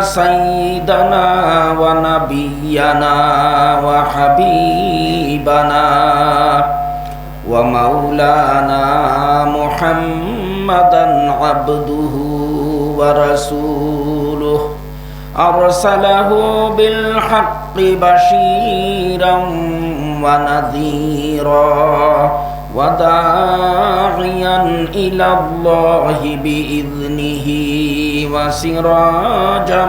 سيدنا ونبينا وحبيبنا ومولانا محمدا عبده ورسوله. أرسله بالحق بشيرا ونذيرا وداعيا إلى الله بإذنه. وسراجا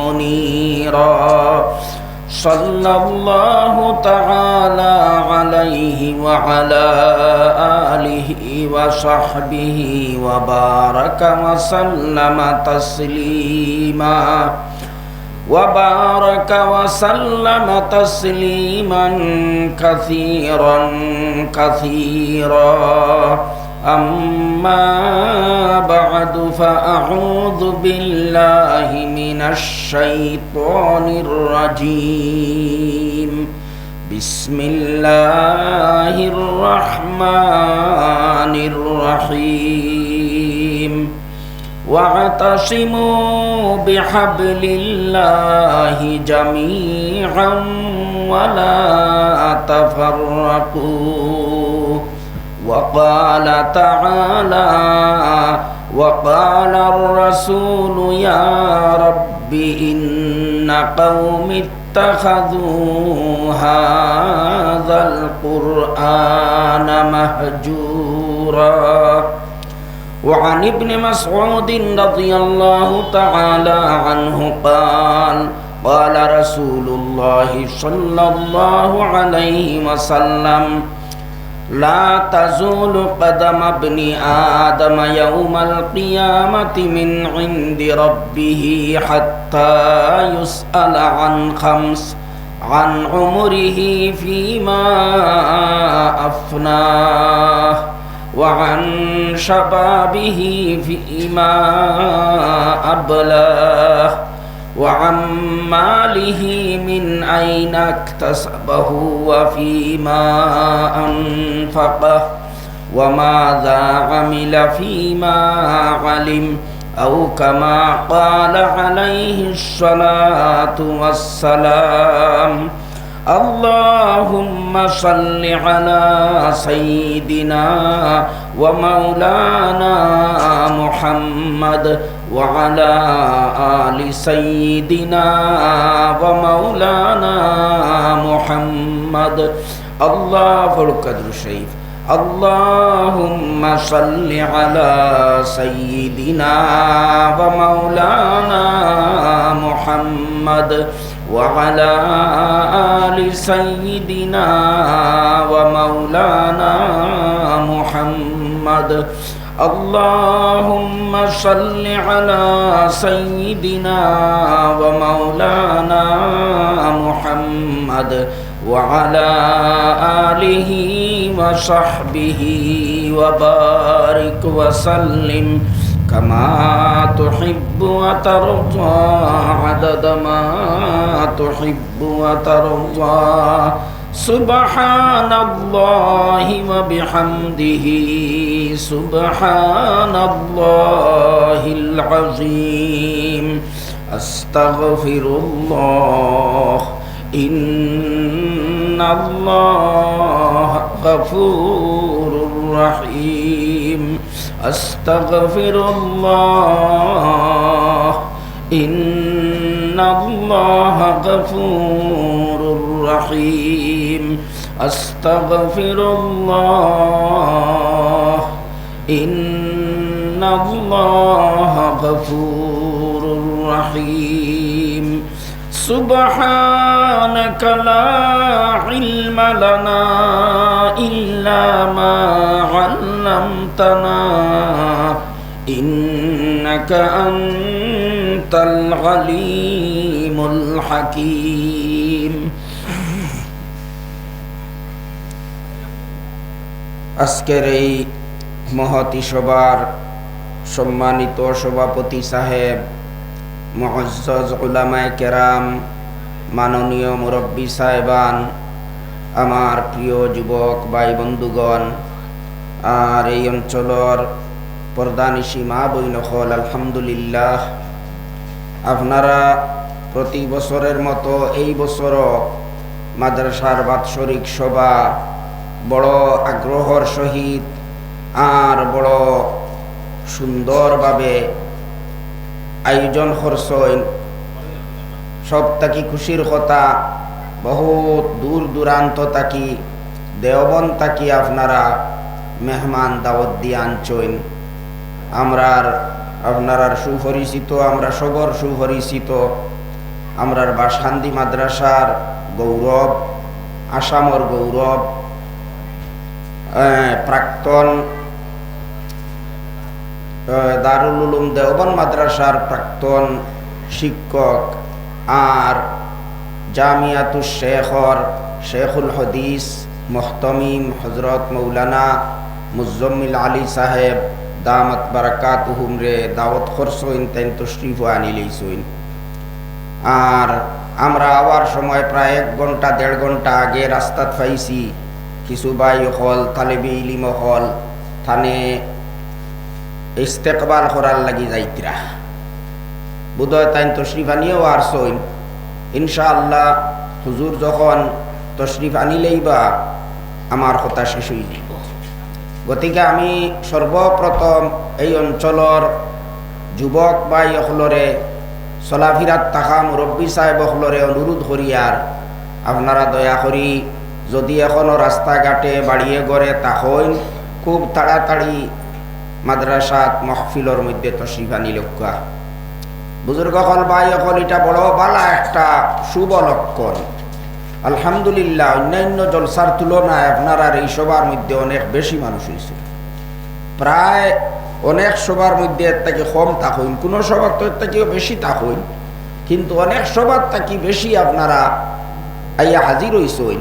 منيرا صلى الله تعالى عليه وعلى آله وصحبه وبارك وسلم تسليما وبارك وسلم تسليما كثيرا كثيرا أما بعد فأعوذ بالله من الشيطان الرجيم بسم الله الرحمن الرحيم واعتصموا بحبل الله جميعا ولا تفرقوا وقال تعالى وقال الرسول يا رب إن قوم اتخذوا هذا القرآن مهجورا وعن ابن مسعود رضي الله تعالى عنه قال قال رسول الله صلى الله عليه وسلم لا تزول قدم ابن آدم يوم القيامة من عند ربه حتى يسأل عن خمس عن عمره فيما أفناه وعن شبابه فيما أبلاه. وعن ماله من أين اكتسبه وفيما أنفقه وماذا عمل فيما علم أو كما قال عليه الصلاة والسلام اللهم صل على سيدنا ومولانا محمد وعلى آل سيدنا ومولانا محمد. الله فالقدر الشريف اللهم صل على سيدنا ومولانا محمد. وعلى آل سيدنا ومولانا محمد. اللهم صل على سيدنا ومولانا محمد وعلى آله وصحبه وبارك وسلم. كما تحب وترضى عدد ما تحب وترضى. سبحان الله وبحمده. سبحان الله العظيم أستغفر الله إن الله غفور رحيم أستغفر الله إن الله غفور رحيم أستغفر الله إن الله غفور رحيم سبحانك لا علم لنا إلا ما علمتنا إنك أنت العليم الحكيم أسكري মহতি সভার সম্মানিত সভাপতি সাহেব মহজ্জজ উলামায় কেরাম, মাননীয় মুরব্বী সাহেবান, আমার প্রিয় যুবক ভাই বন্ধুগণ, আর এই অঞ্চলের প্রধানিসী মা বৈনখল আলহামদুলিল্লাহ। আপনারা প্রতি বছরের মতো এই বছরও মাদ্রাসার বাৎসরিক সভা বড় আগ্রহর সহিত আর বড় সুন্দরভাবে আয়োজন করছেন। সব তাকি খুশির কথা, বহুত দূর দূরান্ত তাকি, দেওবন তাকি আপনারা মেহমান দাওয়াত দিয়ে আনছেন। আমরার আপনার সুপরিচিত, আমরা সবর সুপরিচিত, আমরার বাসান্দি মাদ্রাসার গৌরব, আসামর গৌরব প্রাক্তন দারুল উলুম দেওবন মাদ্রাসার প্রাক্তন শিক্ষক আর জামিয়াতু শেখর শেখুল হদিস মোহতমিম হজরত মৌলানা মুজম্মিল আলী সাহেব দামত বারাকাত হুমরে দাওয়াত খরসইন তাইন তশরিফ আনিলেইসইন আর আমরা আওয়ার সময় প্রায় এক ঘণ্টা, দেড় ঘণ্টা আগে রাস্তাত পাইছি কিছু বাই হল, তালেবি ইলিম হল, থানে ইস্তেকবাল করার লাগি যাইতরা। বোধহয় তাই তশরিফ আনিয়েও আর সইন। ইনশাআল্লাহ হুজুর যখন তশরিফ আনিলেই বা আমার কথা শেষ হয়ে যাব গতিকে আমি সর্বপ্রথম এই অঞ্চলের যুবক বা ইহলরে চলাফিরাত তাহা মুরব্বী সাহেব হলরে অনুরোধ করিয়ার আপনারা দয়া করি যদি এখনও রাস্তাঘাটে বাড়িয়ে গড়ে তাহইন খুব তাড়াতাড়ি মাদ্রাসাত মহফিলর মধ্যে তশরিফ আনি লক্ষ্যা। বুজুর্গ হল ভাই হল এটা বড় বালা, একটা শুভ লক্ষণ। আলহামদুলিল্লাহ, অন্যান্য জলসার তুলনায় আপনার এই সবার মধ্যে অনেক বেশি মানুষ হয়েছে। প্রায় অনেক সবার মধ্যে এর থেকে কম থাকুন কোনো সবার তো এর থেকেও বেশি থাকুন কিন্তু অনেক সবার থাকি বেশি আপনারা আইয়া হাজির হইসইন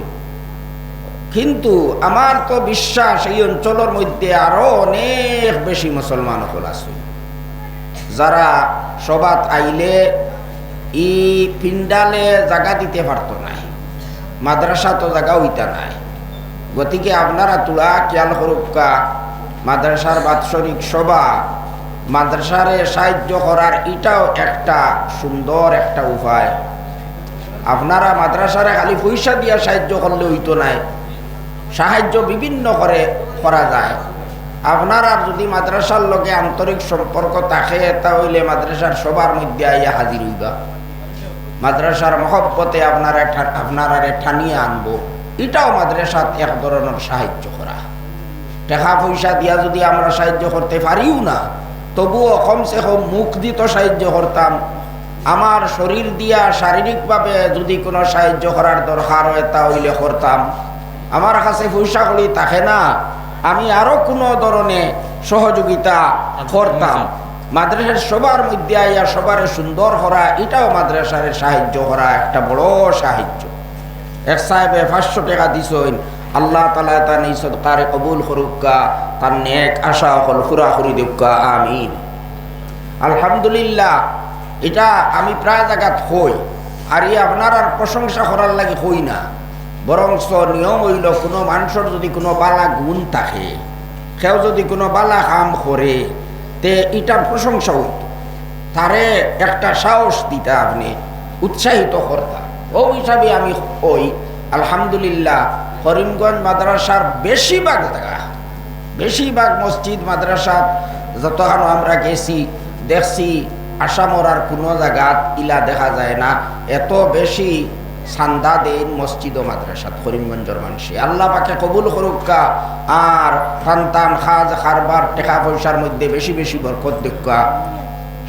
কিন্তু আমার তো বিশ্বাস, এই অঞ্চলের মধ্যে আরও অনেক বেশি মুসলমান হল আছে। যারা সবাত আইলে ই পিন্ডালে জাগা দিতে পারত নাই, মাদ্রাসা তো জাগা হইতা নাই। গতিকে আপনারা তুলা খেয়াল করুকা মাদ্রাসার বাৎসরিক সভা, মাদ্রাসারে সাহায্য করার এটাও একটা সুন্দর একটা উপায়। আপনারা মাদ্রাসারে খালি পয়সা দিয়া সাহায্য করলে হইতো নাই সাহায্য বিভিন্ন করে করা যায়। আপনারা যদি মাদ্রাসার লগে আন্তরিক সম্পর্ক থাকে, তাহলে মাদ্রাসার সবার মধ্যে আইয়া হাজির হইবা। মাদ্রাসার মহব্বতে আপনারা আপনারা ঠানিয়ে আনব। এটাও মাদ্রাসাত এক ধরনের সাহায্য করা। টাকা পয়সা দিয়া যদি আমরা সাহায্য করতে পারিও না, তবুও কমসে কম মুখ দিত সাহায্য করতাম। আমার শরীর দিয়া শারীরিকভাবে যদি কোনো সাহায্য করার দরকার হয়, তাহলে করতাম। আমার কাছে পয়সা করি থাকে না। আমি আরও কোনো ধরনের সহযোগিতা করতাম। মাদ্রাসার সবার মধ্যে আইয়া সবার সুন্দর করা এটাও মাদ্রাসার সাহায্য করা একটা বড় সাহায্য। এক সাহেবে পাঁচশো টাকা দিছইন আল্লাহ তালা তার এই সদকারে কবুল করুকা তার নেক আশা হল ফুরা করি দেউকা আমিন। আলহামদুলিল্লাহ এটা আমি প্রায় জায়গাত হই আর ই আপনার আর প্রশংসা করার লাগে হই না। বরংস নিয়ম হইল কোনো মানুষের যদি কোনো বালা গুণ থাকে কেউ যদি কোনো বালা কাম করে তে এটার প্রশংসা হইত। তারে একটা সাহস দিতে আপনি, উৎসাহিত করতা ও হিসাবে আমি ওই আলহামদুলিল্লাহ, করিমগঞ্জ মাদ্রাসার বেশিরভাগ জায়গা বেশিরভাগ মসজিদ মাদ্রাসা যতখানো আমরা গেছি, দেখছি আসামর আর কোনো জায়গাত ইলা দেখা যায় না, এত বেশি সান্দা দেন মসজিদ ও মাদ্রাসাত করিমগঞ্জের মানুষে। আল্লাহ পাকে কবুল করুকা আর সন্তান, খাজ, খারবার টাকা পয়সার মধ্যে বেশি বেশি বরকত দেখা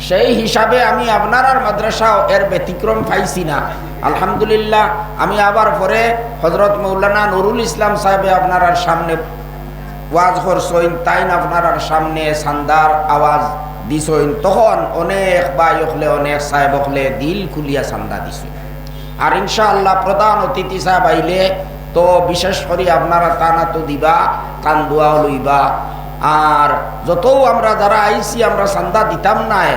সেই হিসাবে আমি আপনার আর মাদ্রাসা এর ব্যতিক্রম পাইছি না। আলহামদুলিল্লাহ, আমি আবার পরে হজরত মৌলানা নুরুল ইসলাম সাহেবে আপনার সামনে ওয়াজ করছইন তাইন আপনার সামনে সান্দার আওয়াজ দিছইন তখন অনেক বাই হলে অনেক সাহেব হলে দিল খুলিয়া সান্দা দিছইন আর ইনশাআল্লাহ প্রধান অতিথি সাহেব আইলে তো বিশেষ করে আপনারা টানা তো দিবা, কান দোয়া লইবা। আর যতও আমরা যারা আইছি, আমরা চান্দা দিতাম নাই,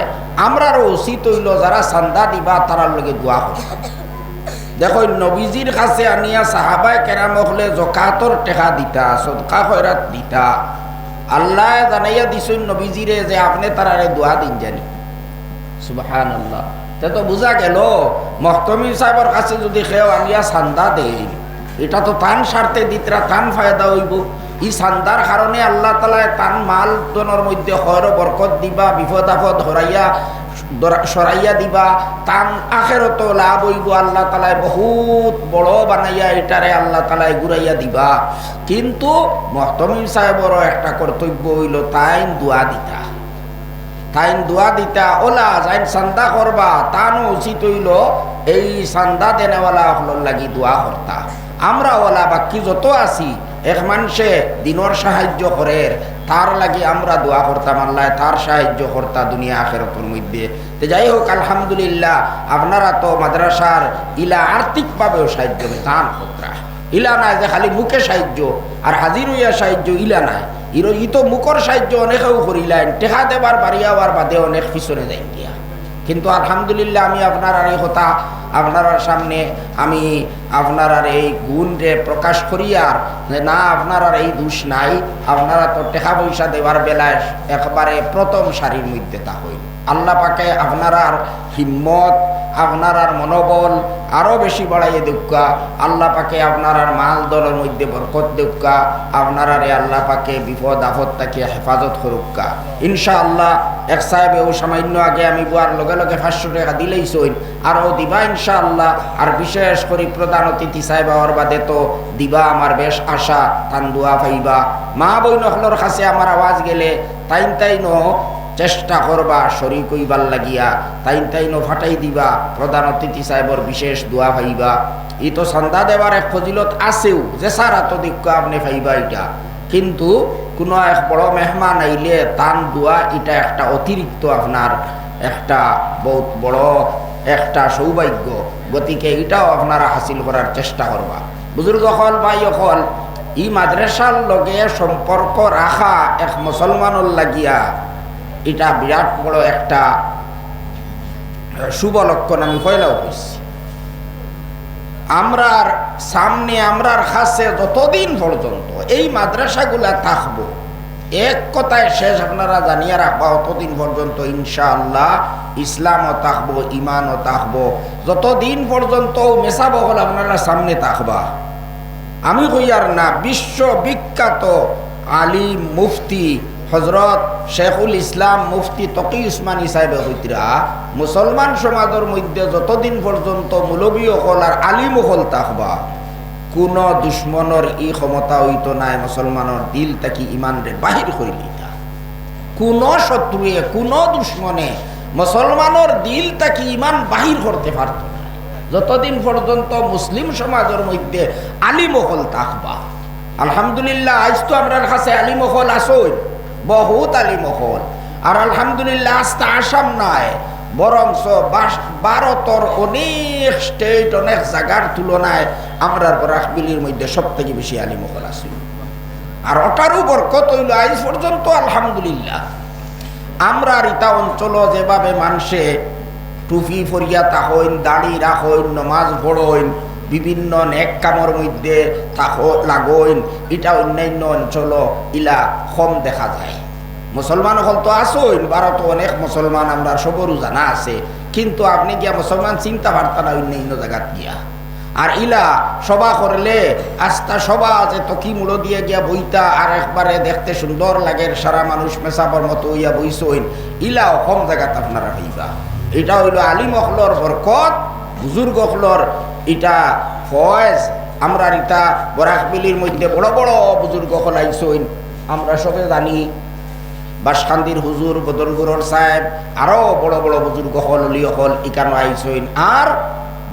আমরারও উচিত হইল যারা চান্দা দিবা, তারার লগে দোয়া করতাম দেখো, নবীজির কাছে আনিয়া সাহাবাই কেরাম হলে জকাতর টেকা দিতা, সদকা খয়রাত দিতা। আল্লাহ জানাইয়া দিছুন নবীজিরে যে আপনি তারারে দোয়া দিন জানি। সুবাহান আল্লাহ তে তো বুঝা গেল মহতমির সাহেবের কাছে যদি কেউ আনিয়া চান্দা দেই, এটা তো তান স্বার্থে দিতরা তান ফায়দা হইব। ই চান্দার কারণে আল্লাহ তালা তান মাল জনের মধ্যে হর বরকত দিবা, বিপদ আপদ হরাইয়া সরাইয়া দিবা তান আখেরত লাভ হইব। আল্লাহ তালায় বহুত বড় বানাইয়া এটারে আল্লাহ তালায় ঘুরাইয়া দিবা। কিন্তু মহতমিম সাহেবরও একটা কর্তব্য হইল তাইন দোয়া দিতা। তাইন দোয়া দিতা, ওলা যাইন চান্দা করবা। তানো উচিত হইল, এই চান্দা দেনেওয়ালা হলর লাগি দোয়া করতা আমরা ওলা বাকি যত আছি, এক মানুষে দিনর সাহায্য করে তার লাগি আমরা দোয়া করতাম আল্লাহ তার সাহায্য করতা দুনিয়া আখেরতের মধ্যে। তো যাই হোক, আলহামদুলিল্লাহ, আপনারা তো মাদ্রাসার ইলা আর্থিকভাবেও সাহায্য দান করতা। ইলা নাই যে খালি মুখে সাহায্য, আর হাজির হইয়া সাহায্য ইলা নাই। ইরো ই তো মুখর সাহায্য অনেকেও করিলেন। টেকা দেবার বাড়িয়া হওয়ার বাদে অনেক পিছনে যাই গিয়া। কিন্তু আলহামদুলিল্লাহ আমি আপনার আর এই কথা আপনার সামনে আমি আপনার আর এই গুণরে প্রকাশ করি আর না, আপনার আর এই দোষ নাই। আপনারা তো টাকা পয়সা দেওয়ার বেলায় একবারে প্রথম সারির মধ্যে তা হইল। আল্লাহ পাকে আপনার হিম্মত আপনার আর মনোবল আরও বেশি বাড়াইয়ে দেউকা আল্লাহ পাকে আপনার আর মাল দলের মধ্যে বরকত দেউকা আপনার আর আল্লাহ পাকে বিপদ আপদ তাকে হেফাজত করুকা ইনশাআল্লাহ, এক সাহেব ও সামান্য আগে আমি বুয়ার লগে লগে পাঁচশো টাকা দিলেই সইন আরও দিবা ইনশাআল্লাহ। আর বিশেষ করে প্রধান অতিথি সাহেব হওয়ার বাদে তো দিবা আমার বেশ আশা, তান দোয়া পাইবা। মা বই নখলর কাছে আমার আওয়াজ গেলে তাইন তাইন চেষ্টা করবা, শরীর কইবার লাগিয়া, তাইন তাইন ফাটাই দিবা, প্রধান অতিথি সাহেবর বিশেষ দোয়া পাইবা ই তো সন্ধ্যা দেওয়ার এক ফজিলত আছেও, যে স্যার এত দিক্ষ আপনি পাইবা এটা কিন্তু কোনো এক বড় মেহমান আইলে তান দোয়া এটা একটা অতিরিক্ত আপনার একটা বহুত বড় একটা সৌভাগ্য। গতিকে এটাও আপনারা হাসিল করার চেষ্টা করবা। বুজুর্গ হল, ভাই হল, ই মাদ্রাসার লগে সম্পর্ক রাখা এক মুসলমানের লাগিয়া এটা বিরাট বড় একটা শুভ লক্ষণ আমি পয়লাও কইছি আমরার সামনে, আমরার কাছে যতদিন পর্যন্ত এই মাদ্রাসাগুলা থাকব, এক কথায় শেষ আপনারা জানিয়ে রাখবা, অতদিন পর্যন্ত ইনশাআল্লাহ ইসলামও থাকব ইমানও থাকব। যতদিন পর্যন্ত মেসা বহল আপনারা সামনে থাকবা। আমি কইয়ার না বিশ্ব বিখ্যাত আলিম মুফতি হজরত শেখুল ইসলাম মুফতি তকি উসমানী সাহেবে হইতরা মুসলমান সমাজের মধ্যে যতদিন পর্যন্ত মৌলবী অকল আর আলিম অকল থাকবা কোন দুশ্মনের ই ক্ষমতা হইত নাই মুসলমানের দিল তাকি ইমানরে বাহির করি লিতা। কোন শত্রুয়ে, কোন দুশ্মনে মুসলমানের দিল তাকি ইমান বাহির করতে পারত না। যতদিন পর্যন্ত মুসলিম সমাজের মধ্যে আলিমহল থাকবা আলহামদুলিল্লাহ, আজ তো আমরার কাছে আলিমহল আসই। বহুত আলিমহল। আর আলহামদুলিল্লাহ আস্তে আসাম নাই বরংস ভারতর অনেক স্টেট অনেক জায়গার তুলনায় আমরার বরাকবিলির মধ্যে সব থেকে বেশি আলিমহল আছে। আর ওটারও বরকত হইল? আজ পর্যন্ত আলহামদুলিল্লাহ। আমরা রিতা অঞ্চল যেভাবে মানুষে টুপি ফরিয়া তাহইন দাড়ি রাখইন, নমাজ পড়ইন বিভিন্ন নেক কামর মধ্যে লাগইন এটা অন্যান্য অঞ্চল ইলা কম দেখা যায়। মুসলমান হল তো আসইন ভারত অনেক মুসলমান, আমরা সবরও জানা আছে। কিন্তু আপনি গিয়া মুসলমান চিন্তা বার্তা না অন্যান্য অন্য জায়গাত গিয়া। আর ইলা সভা করলে আস্তা সভা যে তকি মূল দিয়ে গিয়া বইতা, আর একবারে দেখতে সুন্দর লাগে, সারা মানুষ মেসাবর মতো ইয়া বইসইন ইলা কম জায়গাত আপনারা হইবা। এটা হইল আলিম অখলর বরকত, বুজুর্গ অখলর এটা ফয়েজ, আমরা ইটা বরাকবিলির মধ্যে বড় বড় বুজুর্গ হল আইসইন আমরা সবে জানি বাসখান্দির হুজুর বদরগুরর সাহেব আরও বড় বড় বুজুর্গ হল, অলি হল ইকানো আইসইন আর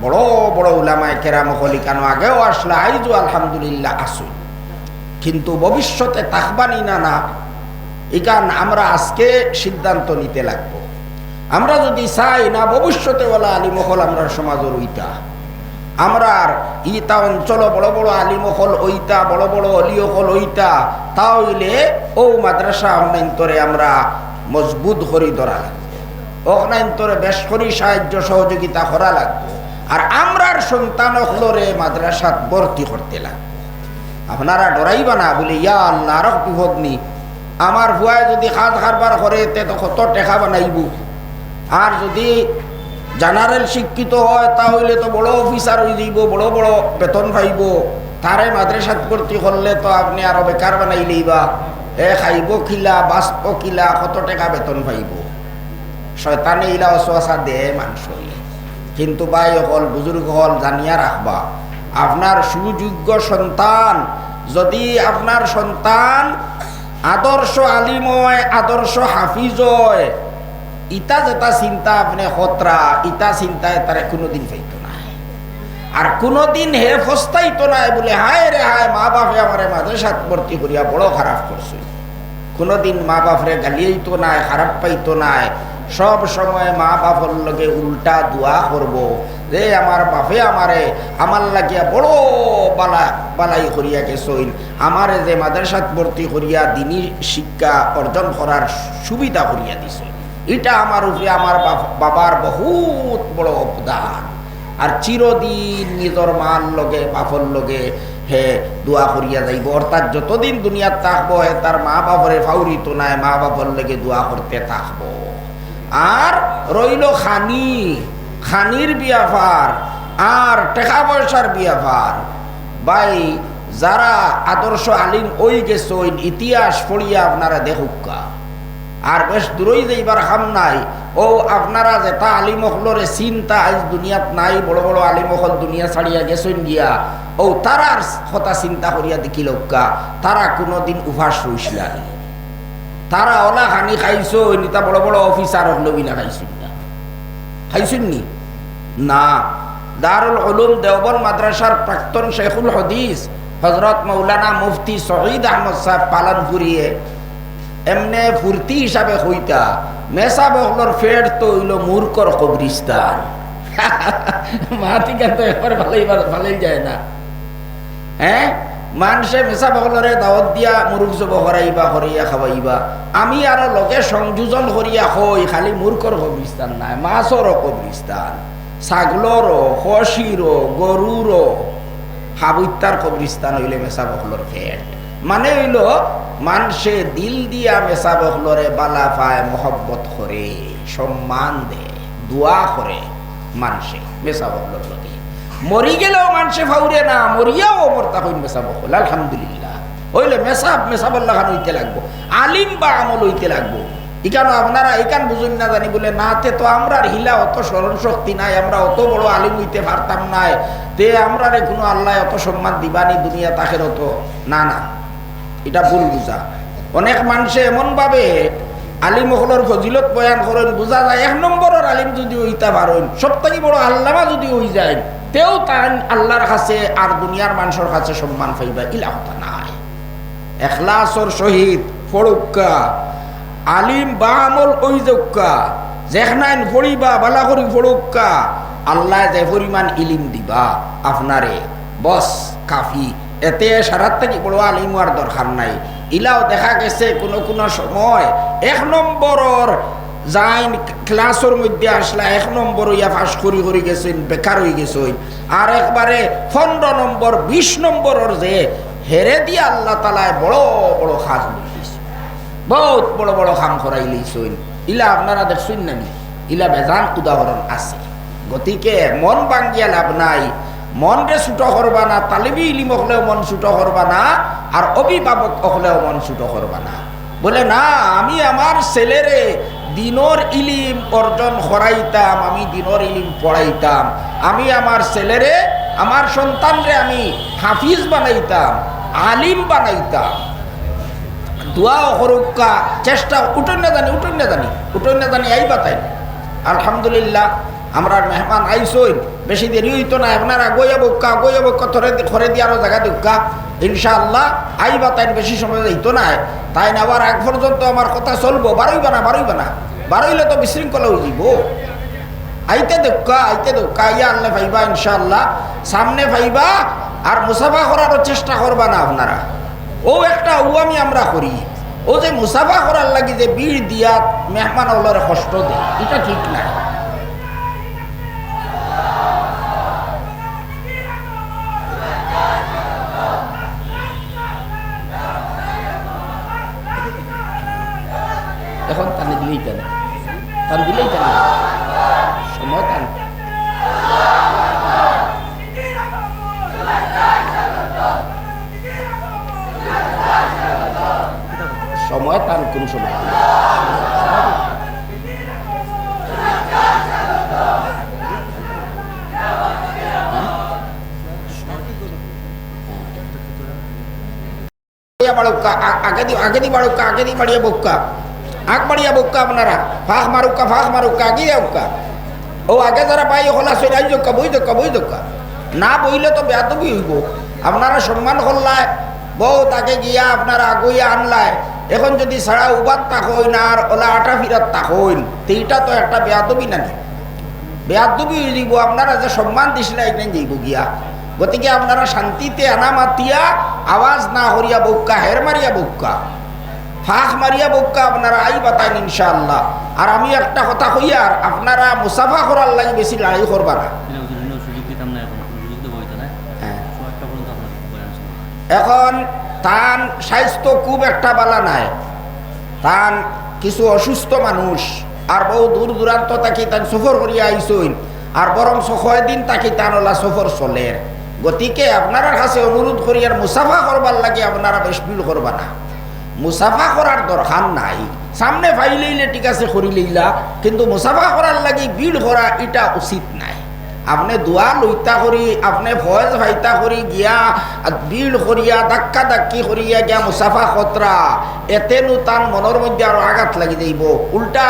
বড় বড় উলামায় কেরাম হল ইকানো আগেও আসলে, আইজু আলহামদুলিল্লাহ আসুন। কিন্তু ভবিষ্যতে তাকবানি না না। ইকান আমরা আজকে সিদ্ধান্ত নিতে লাগবো। আমরা যদি চাই না, ভবিষ্যতে বলা আলিমহল আমরা সমাজের ওইটা আমরা ইতা অঞ্চল বড় বড় আলিমহল ওইটা বড় বড় অলিয়হল ওইটা তাহলে ও মাদ্রাসা অনান্তরে আমরা মজবুত করি ধরা লাগবে। অনান্তরে বেশ করি সাহায্য সহযোগিতা করা লাগবে। আর আমরার সন্তান হলরে মাদ্রাসাত ভর্তি করতে লাগবে। আপনারা ডরাইবা না, বলে, ইয়া আল্লাহ আর বিপদ নি আমার ভুয়ায় যদি খাত খারবার করে, তে তো কত টেকা বানাইব। আর যদি জেনারেল শিক্ষিত হয়, তাহলে তো বড় অফিসার হয়ে যাইব, বড় বড় বেতন পাইব। তারে মাদ্রাসাত ভর্তি করলে তো আপনি আরও বেকার বানাইলেই বা এ খাইব খিলা, বাঁচব কিলা কত টাকা বেতন পাইব? শয়তানে ইলা অসুয়াশা দে মানুষ কিন্তু বাই হল বুজুর্গ হল জানিয়া রাখবা, আপনার সুযোগ্য সন্তান, যদি আপনার সন্তান আদর্শ আলিময় আদর্শ হাফিজ হয় ইটা যেটা চিন্তা আপনি হতরা ইটা চিন্তায় তারে কোনোদিন পাইত নাই। আর কোনোদিন হে ফস্তাইতো নাই বলে, হায় রে হায়, মা বাপে আমার মাদ্রাসাত ভর্তি করিয়া বড় খারাপ করছে কোনোদিন মা বাপরে গালিয়াইতো নাই খারাপ পাইতো নাই। সব সময় মা বাপর লগে উল্টা দোয়া করব যে আমার বাপে আমারে আমার লাগিয়া বড় বালা, বালাই করিয়া গেছইন আমারে যে মাদ্রাসাত ভর্তি করিয়া দিনী শিক্ষা অর্জন করার সুবিধা করিয়া দিছে। এটা আমার উপরে আমার বাবার বহুত বড় অবদান। আর চিরদিন নিজর মার লগে, বাপর লগে হে দোয়া করিয়া যাইব। অর্থাৎ যতদিন দুনিয়াত থাকব, হে তার মা বাপরে তো নাই মা বাপর লগে দোয়া করতে থাকব। আর রইল খানি, খানির বিয়াফার আর টাকা পয়সার বিয়াফার বাই যারা আদর্শ আলিম ওই গেছে ইতিহাস পড়িয়া আপনারা দেখুকা আর বেশ দূরই যাইবার হাম নাই। ও, আপনারা যেটা আলিমহলরে চিন্তা, আজ দুনিয়াত নাই, বড় বড় আলিমহল দুনিয়া ছাড়িয়া গেছেন গিয়া। ও, তারার কথা চিন্তা করিয়া দেখিল তারা কোনোদিন উভাস হইছিল তারা ওলা হানি খাইছো নিতা বড় বড় অফিসার হল বিনা খাইছেন না। খাইছেন নি? না। দারুল উলুম দেওবন মাদ্রাসার প্রাক্তন শেখুল হদিস হজরত মৌলানা মুফতি শহীদ আহমদ সাহেব পালন করিয়ে এমনে ফুর্তি হিসাবে হইতা। মেসা বহলর ফের তো হইল মূর্খর কবরিস্তান। মাতিকা তো এবার ভালোই ভালোই যায় না। হ্যাঁ? মানুষে মেসা বহলরে দাওয়াত দিয়া মুরুখ জব হরাইবা, হরাইয়া খাওয়াইবা। আমি আর লগে সংযোজন করিয়া হই, খালি মূর্খর কবরিস্তান নাই মাছরও কবরিস্তান। ছাগলরও খসিরও গরুরও হাবুইতার কবরিস্তান হইলে মেসা বহলর ফেট মানে হইল, মানুষে দিল দিয়া মেসা বহলরে বালা পায় মহব্বত করে, সম্মান দে, দোয়া করে মানুষে বহলর লগে। মরি গেলেও মানুষে ফাউরে না, মরিয়াও মরতা হইন মেসা বহল আলহামদুলিল্লাহ। হইলে মেসা মেসা বল্লা খান হইতে লাগবো, আলিম বা আমল হইতে লাগবো। ইকানো আপনারা ইকান বুঝুন না জানি বলে নাতে তো আমরা হিলা অত স্মরণ শক্তি নাই, আমরা অত বড় আলিম হইতে পারতাম নাই। তে আমরারে কোনো আল্লাহ অত সম্মান দিবানি দুনিয়া তাকের অত না না। এটা ভুল বুঝা অনেক মানুষে এমন ভাবে আলিম হলর ফজিলত বয়ান করেন বোঝা যায়। এক নম্বরের আলিম যদি হইতা পারেন সব থেকে বড় আল্লামা যদি হই যায় তেও তার আল্লাহর কাছে আর দুনিয়ার মানুষের কাছে সম্মান পাইবা ইলা হতা নাই। এখলাসর সহিত ফড়ুক্কা আলিম বা আমল ওই যৌকা যেখানাইন ফড়িবা বালা করি ফড়ুক্কা আল্লাহ যে পরিমাণ ইলিম দিবা, আপনারে, বস, কাফি এতে সারার থেকে বড় আলিম আর দরকার নাই। ইলাও দেখা গেছে কোনো কোনো সময় এক নম্বরর যাইন ক্লাসের মধ্যে আসলা, এক নম্বর ইয়া পাস করি করি গেছেন, বেকার হয়ে গেছেন। আর একবারে পনেরো নম্বর, বিশ নম্বরের যে হেরে দিয়ে আল্লাহ তালায় বড় বড় খাস দিয়েছে বহুত বড় বড় কাম করাই লইছইন ইলা আপনারা দেখছইন নানি ইলা বেজান উদাহরণ আছে। গতিকে মন ভাঙ্গিয়া লাভ নাই। মনকে ছুট করবা না, তালিবি ইলিম হলেও মন ছুট করবা না আর অভিভাবক হলেও মন ছুট করবা না। বলে, না, আমি আমার ছেলেরে দিনর ইলিম অর্জন করাইতাম আমি দিনর ইলিম পড়াইতাম আমি আমার ছেলেরে আমার সন্তানরে আমি হাফিজ বানাইতাম, আলিম বানাইতাম। দোয়া হরুক্কা চেষ্টা, উঠুন না জানি উঠুন না জানি উঠুন না জানি আই বাতাই আলহামদুলিল্লাহ আমরা মেহমান আইসইন বেশি দেরি হইতো না, আপনারা গইয়া বক্কা গইয়া বক্কা থরে ঘরে দিয়ে আরও জায়গা দিক্কা ইনশাআল্লাহ, আইবা বাতাইন বেশি সময় যাইতো না। তাই না আবার এক পর্যন্ত আমার কথা চলবো। বারোইবা না বারোইবা না। বারোইলে তো বিশৃঙ্খলা হয়ে যাব আইতে দক্কা আইতে দক্কা ইয়া আল্লাহ ভাইবা ইনশাআল্লাহ। সামনে ভাইবা আর মুসাফা করারও চেষ্টা করবা না আপনারা। ও একটা উয়ামি আমরা করি। ও যে মুসাফা করার লাগি যে বীর দিয়া মেহমান ওলার কষ্ট দেয়, এটা ঠিক না এখন টানে দিলেই টানে সময় টান সময় টান কোন সময়। আগে দি বাড়ুকা, আগে দি বাড়িয়া বক্কা। আগ বাড়িয়া বক্কা আপনারা। ফাঁক মারুকা ফাঁক মারুকা আগে যাওকা ও, আগে যারা পাই হলা সরাই যোক্কা বই দোক্কা বই দোক্কা না বইলে তো বেয়াতবি হইব। আপনারা সম্মান করলায় বউ তাকে গিয়া আপনারা আগুইয়া আনলায়। এখন যদি সারা উবাদ তাকই না আর ওলা আটা ফিরাত তাকইন সেইটা তো একটা বেয়াদবি নানি বেয়াদবি যাব আপনারা যে সম্মান দিছিলে এখানে যাইব গিয়া। গতিকে আপনারা শান্তিতে আনা মাতিয়া, আওয়াজ না হরিয়া বউকা হের মারিয়া বউকা ফাঁক মারিয়া বউকা আপনারা আই বাতাইন ইনশাআল্লাহ। আর আমি একটা কথা কইয়ার আপনারা মুসাফা করার লাগে বেশি লড়াই করবা না। এখন হ্যাঁ। এখন তান স্বাস্থ্য খুব একটা বালা নাই। তান কিছু অসুস্থ মানুষ আর বহু দূর দূরান্ত তাকে তান সফর করিয়া আইসইন আর বরং দিন তাকে তান ওলা সফর চলে। গতিকে আপনার কাছে অনুরোধ করি আর মুসাফা করবার লাগে আপনারা বেশ বিল করবা না। মুসাফা করার দরকার নাই। সামনে ফাইলেইলে ঠিক আছে করিলেইলা কিন্তু মুসাফা করার লাগি বিল করা এটা উচিত নাই। আপনি দোয়া লইতা করি, আপনি ভয়েস ভাইতা করি গিয়া বিল করিয়া, ধাক্কা ধাক্কি করিয়া গিয়া মুসাফা খতরা এতেনো তার মনের মধ্যে আরও আঘাত লাগি যাইব। উল্টা